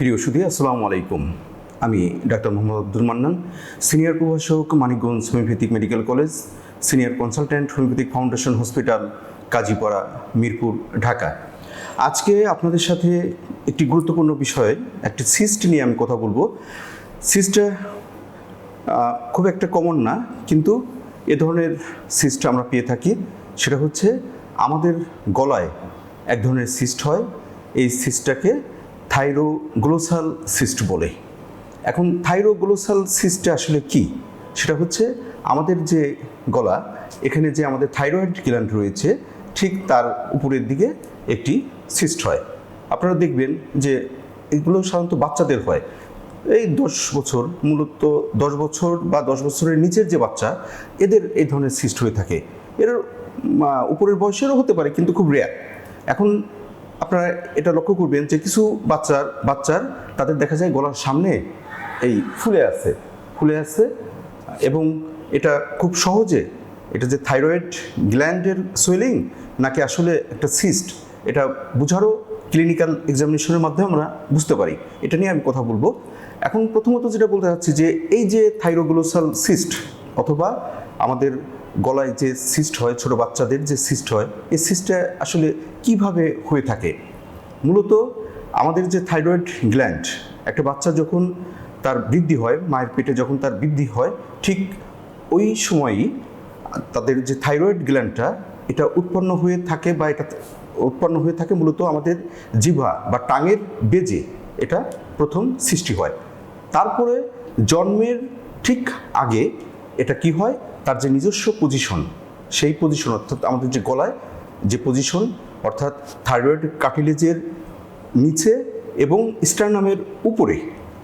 প্রিয় সুধী, আসসালামু আলাইকুম। আমি ডাক্তার মোহাম্মদ আব্দুল মান্নান, সিনিয়র প্রভাষক Manikganj homeopathic medical college, senior consultant homeopathic foundation hospital, Kazipara, Mirpur, Dhaka. আজকে আপনাদের সাথে একটি গুরুত্বপূর্ণ বিষয়ে একটি সিস্ট নিয়ে আমি কথা বলব। সিস্টটা খুব একটা কমন না, কিন্তু এ ধরনের সিস্ট আমরা পেয়ে থাকি। সেটা হচ্ছে আমাদের গলায় এক ধরনের সিস্ট হয়। এই সিস্টটাকে থাইরোগ্লোসাল সিস্ট বলে। এখন থাইরোগ্লোসাল সিস্টে আসলে কি? সেটা হচ্ছে আমাদের যে গলা, এখানে যে আমাদের থাইরয়েড গ্ল্যান্ড রয়েছে, ঠিক তার উপরের দিকে একটি সিস্ট হয়। আপনারা দেখবেন যে এগুলো সাধারণত বাচ্চাদের হয়। এই দশ বছর, মূলত দশ বছর বা দশ বছরের নিচের যে বাচ্চা, এদের এই ধরনের সিস্ট হয়ে থাকে। এর উপরের বয়সেরও হতে পারে, কিন্তু খুব রেয়ার এখন আপনারা এটা লক্ষ্য করবেন যে কিছু বাচ্চার বাচ্চার তাদের দেখা যায় গলার সামনে এই ফুলে আছে ফুলে আছে এবং এটা খুব সহজে, এটা যে থাইরয়েড গ্ল্যান্ডের সোয়েলিং নাকি আসলে একটা সিস্ট, এটা বোঝারও ক্লিনিক্যাল এক্সামিনেশনের মাধ্যমে আমরা বুঝতে পারি। এটা নিয়ে আমি কথা বলব। এখন প্রথমত যেটা বলতে চাচ্ছি যে এই যে থাইরোগ্লোসাল সিস্ট অথবা আমাদের গলায় যে সিস্ট হয়, ছোট বাচ্চাদের যে সিস্ট হয়, এই সিস্টটা আসলে কীভাবে হয়ে থাকে? মূলত আমাদের যে থাইরয়েড গ্ল্যান্ড একটা বাচ্চা যখন তার বৃদ্ধি হয়, মায়ের পেটে যখন তার বৃদ্ধি হয়, ঠিক ওই সময়ই তাদের যে থাইরয়েড গ্ল্যান্ডটা এটা উৎপন্ন হয়ে থাকে বা এটা উৎপন্ন হয়ে থাকে মূলত আমাদের জিভা বা টাঙের বেজে এটা প্রথম সৃষ্টি হয়। তারপরে জন্মের ঠিক আগে এটা কি হয়? তার যে নিজস্ব পজিশন সেই পজিশন অর্থাৎ আমাদের যে গলায় যে পজিশন অর্থাৎ থাইরয়েড কার্টিলেজের নিচে এবং স্টারনামের উপরে,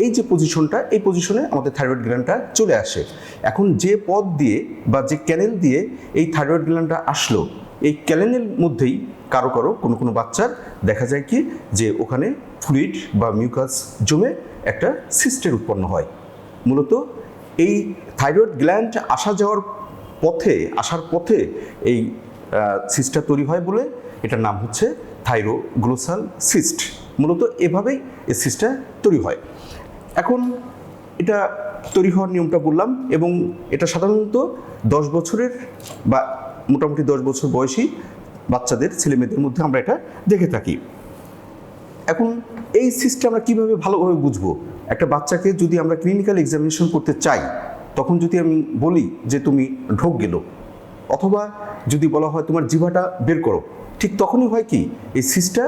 এই যে পজিশনটা এই পজিশনে আমাদের থাইরয়েড গ্ল্যান্ডটা চলে আসে। এখন যে পথ দিয়ে বা যে ক্যানেল দিয়ে এই থাইরয়েড গ্ল্যান্ডটা আসলো, এই ক্যানেলের মধ্যেই কারও কারও কোনো কোনো বাচ্চার দেখা যায় কি যে ওখানে ফ্লুইড বা মিউকাস জমে একটা সিস্টের উৎপন্ন হয়। মূলত এই থাইরয়েড গ্ল্যান্ড আসা যাওয়ার পথে, আসার পথে এই সিস্টটা তৈরি হয় বলে এটার নাম হচ্ছে থাইরোগ্লোসাল সিস্ট মূলত এভাবেই এই সিস্টটা তৈরি হয়। এখন এটা তৈরি হওয়ার নিয়মটা বললাম এবং এটা সাধারণত দশ বছরের বা মোটামুটি দশ বছর বয়সী বাচ্চাদের, ছেলেমেয়েদের মধ্যে আমরা এটা দেখে থাকি। এখন এই সিস্টেম আমরা কীভাবে ভালোভাবে বুঝব? একটা বাচ্চাকে যদি আমরা ক্লিনিক্যাল এক্সামিনেশন করতে চাই, তখন যদি আমি বলি যে তুমি ঢোক গেল, অথবা যদি বলা হয় তোমার জিভাটা বের করো, ঠিক তখনই হয় কি, এই সিস্টটা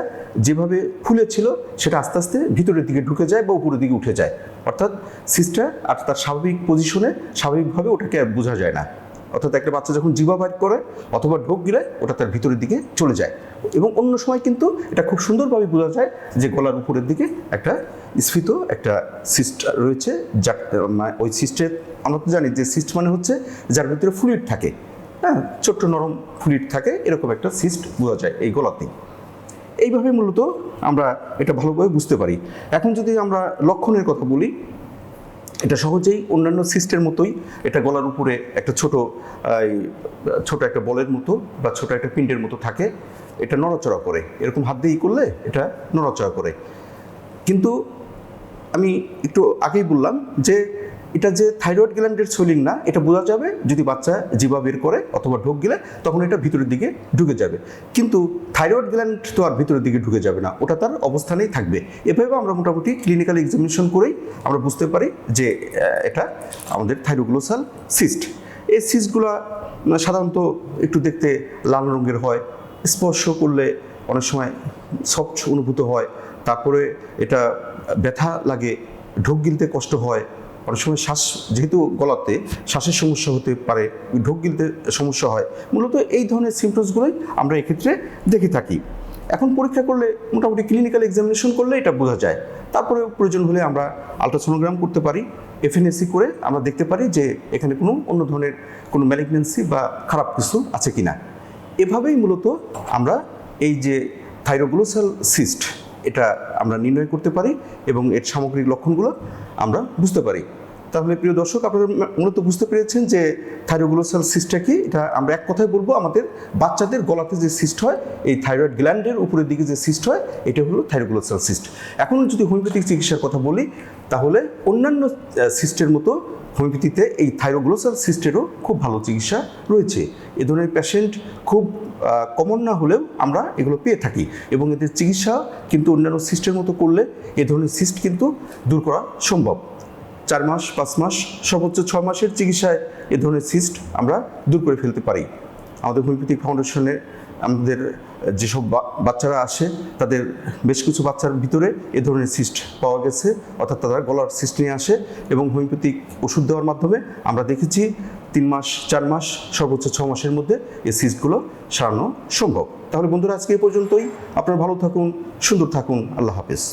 যেভাবে ফুলেছিল সেটা আস্তে আস্তে ভিতরের দিকে ঢুকে যায় বা উপরের দিকে উঠে যায়। অর্থাৎ সিস্টটা আর তার স্বাভাবিক পজিশনে স্বাভাবিকভাবে ওটাকে বোঝা যায় না। অর্থাৎ একটা বাচ্চা যখন বাইর করে অথবা ঢোক গিলে, ওটা তার ভিতরের দিকে চলে যায়। এবং অন্য সময় কিন্তু এটা খুব সুন্দরভাবে বোঝা যায় যে গলার উপরের দিকে একটা স্ফীত, একটা সিস্ট রয়েছে যা মানে ওই সিস্টের আমরা তো জানি যে সিস্ট মানে হচ্ছে যার ভিতরে ফ্লুইড থাকে। হ্যাঁ ছোট্ট নরম ফ্লুইড থাকে, এরকম একটা সিস্ট বোঝা যায় এই গলাতেই। এইভাবে মূলত আমরা এটা ভালোভাবে বুঝতে পারি। এখন যদি আমরা লক্ষণের কথা বলি এটা সহজেই অন্যান্য সিস্টের মতোই এটা গলার উপরে একটা ছোট ছোট একটা বলের মতো বা ছোট একটা পিণ্ডের মতো থাকে, এটা নড়াচড়া করে। এরকম হাত দিয়েই করলে এটা নড়াচড়া করে। কিন্তু আমি একটু আগেই বললাম যে এটা যে থাইরয়েড গ্ল্যান্ডের সোলিং না, এটা বোঝা যাবে যদি বাচ্চা জিবা বের করে অথবা ঢোক গেলে, তখন এটা ভিতরের দিকে ঢুকে যাবে। কিন্তু থাইরয়েড গ্ল্যান্ড তো আর ভিতরের দিকে ঢুকে যাবে না, ওটা তার অবস্থানেই থাকবে। এভাবে আমরা মোটামুটি ক্লিনিক্যাল এক্সামিনেশন করেই আমরা বুঝতে পারি যে এটা আমাদের থাইরোগ্লোসাল সিস্ট এই সিস্টগুলো সাধারণত একটু দেখতে লাল রঙের হয়, স্পর্শ করলে অনেক সময় সফট অনুভূত হয়, তারপরে এটা ব্যথা লাগে, ঢোক গিলতে কষ্ট হয় অনেক সময় শ্বাস যেহেতু গলাতে শ্বাসের সমস্যা হতে পারে, ঢোক গিলতে সমস্যা হয়, মূলত এই ধরনের সিমটমসগুলোই আমরা এক্ষেত্রে দেখে থাকি। এখন পরীক্ষা করলে মোটামুটি ক্লিনিক্যাল এক্সামিনেশন করলে এটা বোঝা যায়। তারপরে প্রয়োজন হলে আমরা আলট্রাসোনোগ্রাম করতে পারি এফএনএসি করে আমরা দেখতে পারি যে এখানে কোনো অন্য ধরনের কোনো ম্যালিগনেন্সি বা খারাপ কিছু আছে কিনা। এভাবেই মূলত আমরা এই যে থাইরোগ্লোসাল সিস্ট এটা আমরা নির্ণয় করতে পারি এবং এর সামগ্রিক লক্ষণগুলো আমরা বুঝতে পারি। তাহলে প্রিয় দর্শক, আপনারা মূলত বুঝতে পেরেছেন যে থাইরোগ্লোসাল সিস্টটা কি? এটা আমরা এক কথায় বলব, আমাদের বাচ্চাদের গলাতে যে সিস্ট হয়, এই থাইরয়েড গ্ল্যান্ডের উপরের দিকে যে সিস্ট হয়, এটা হলো থাইরোগ্লোসাল সিস্ট এখন যদি হোমিওপ্যাথিক চিকিৎসার কথা বলি, তাহলে অন্যান্য সিস্টের মতো হোমিওপ্যাথিতে এই থাইরোগ্লোসাল সিস্টেরও খুব ভালো চিকিৎসা রয়েছে। এ ধরনের প্যাশেন্ট খুব কমন না হলেও আমরা এগুলো পেয়ে থাকি এবং এদের চিকিৎসা কিন্তু অন্যান্য সিস্টের মতো করলে এ ধরনের সিস্ট কিন্তু দূর করা সম্ভব। চার মাস, পাঁচ মাস, সর্বোচ্চ ছ মাসের চিকিৎসায় এ ধরনের সিস্ট আমরা দূর করে ফেলতে পারি। আমাদের হোমিওপ্যাথিক ফাউন্ডেশনে আমাদের যেসব বাচ্চারা আসে, তাদের বেশ কিছু বাচ্চার ভিতরে এ ধরনের সিস্ট পাওয়া গেছে, অর্থাৎ তারা গলার সিস্ট নিয়ে আসে এবং হোমিওপ্যাথিক ওষুধ দেওয়ার মাধ্যমে আমরা দেখেছি তিন মাস, চার মাস, সর্বোচ্চ ছ মাসের মধ্যে এই সিস্টগুলো সারানো সম্ভব। তাহলে বন্ধুরা, আজকে এ পর্যন্তই। আপনারা ভালো থাকুন, সুন্দর থাকুন। আল্লাহ হাফেজ।